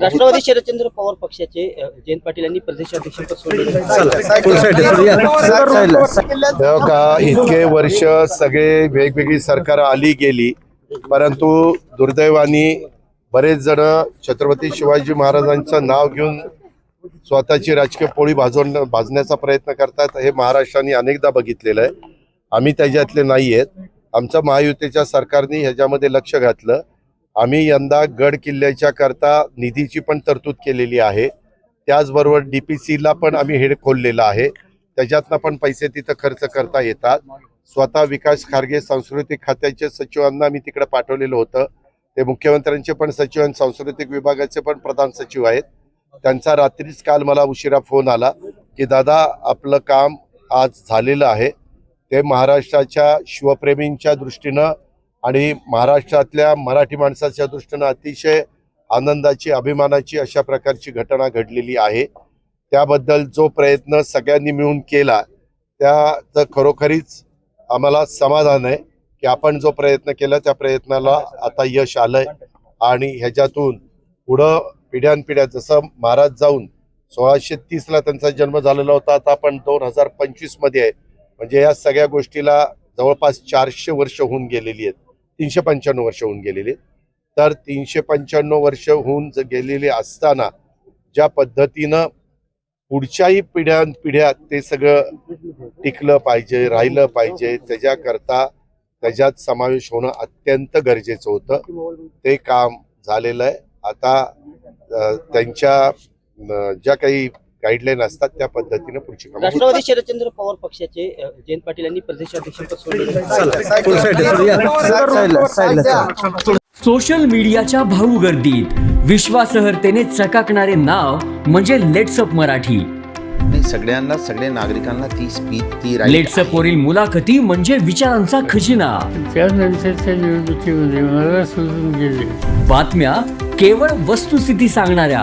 राष्ट्रवादी शरदचंद्र पवार पक्षाचे जयंत पाटील यांनी प्रदेशाध्यक्षपद सोडले. हो का? इतके वर्ष सगळे वेगवेगळी सरकार आली गेली परंतु दुर्दैवाने बरेच जण छत्रपती शिवाजी महाराजांचं नाव घेऊन स्वतःची राजकीय पोळी भाजवण भाजण्याचा प्रयत्न करतात हे महाराष्ट्राने अनेकदा बघितलेलं आहे. आम्ही त्याच्यातले नाही आहेत आमचं महायुतीच्या सरकारने ह्याच्यामध्ये लक्ष घातलं. आम्ही यंदा गड किल्ल्याच्या करता निधीची पण तरतूद केलेली आहे. त्याचबरोबर डी पी सीला पण आम्ही हेड खोललेलं आहे. त्याच्यातनं पण पैसे तिथं खर्च करता येतात. स्वतः विकास खारगे सांस्कृतिक खात्याचे सचिवांना मी तिकडे पाठवलेलं होतं. ते मुख्यमंत्र्यांचे पण सचिव आणि सांस्कृतिक विभागाचे पण प्रधान सचिव आहेत. त्यांचा रात्रीच काल मला उशिरा फोन आला की दादा आपलं काम आज झालेलं आहे. ते महाराष्ट्राच्या शिवप्रेमींच्या दृष्टीनं आणि महाराष्ट्रातल्या मराठी माणसाच्या दृष्टीनं अतिशय आनंदाची अभिमानाची अशा प्रकारची घटना घडलेली आहे. त्याबद्दल जो प्रयत्न सगळ्यांनी मिळून केला त्याचं खरोखरीच आम्हाला समाधान आहे की आपण जो प्रयत्न केला त्या प्रयत्नाला आता यश आलंय आणि ह्याच्यातून पुढं पिढ्यानपिढ्या जसं महाराज जाऊन सोळाशे तीसला त्यांचा जन्म झालेला होता आता आपण दोन हजार पंचवीसमध्ये आहे. म्हणजे या सगळ्या गोष्टीला जवळपास चारशे वर्ष होऊन गेलेली आहेत. तीनशे पंच्याण्णव वर्ष होऊन गेलेले तर तीनशे पंच्याण्णव वर्ष होऊन गेलेले असताना ज्या पद्धतीनं पुढच्याही पिढ्या पिढ्या ते सगळं टिकलं पाहिजे राहिलं पाहिजे त्याच्याकरता त्याच्यात समावेश होणं अत्यंत गरजेचं होतं. ते काम झालेलं आहे. आता त्यांच्या ज्या काही गाईडलाईन असतात त्या पद्धतीने पुढची. राष्ट्रवादी शरदचंद्र पवार पक्षाचे जयंत पाटील यांनी प्रदेशाध्यक्षपद सोडले सोशल मीडियाच्या भाऊ गर्दीत विश्वासार्हतेने चकाकणारे नाव म्हणजे लेट्सअप मराठी नाही सगळ्यांना सगळ्या नागरिकांना ती स्पीच ती लेट्सअप वरील मुलाखती म्हणजे विचारांचा खजिना बातम्या केवळ वस्तुस्थिती सांगणाऱ्या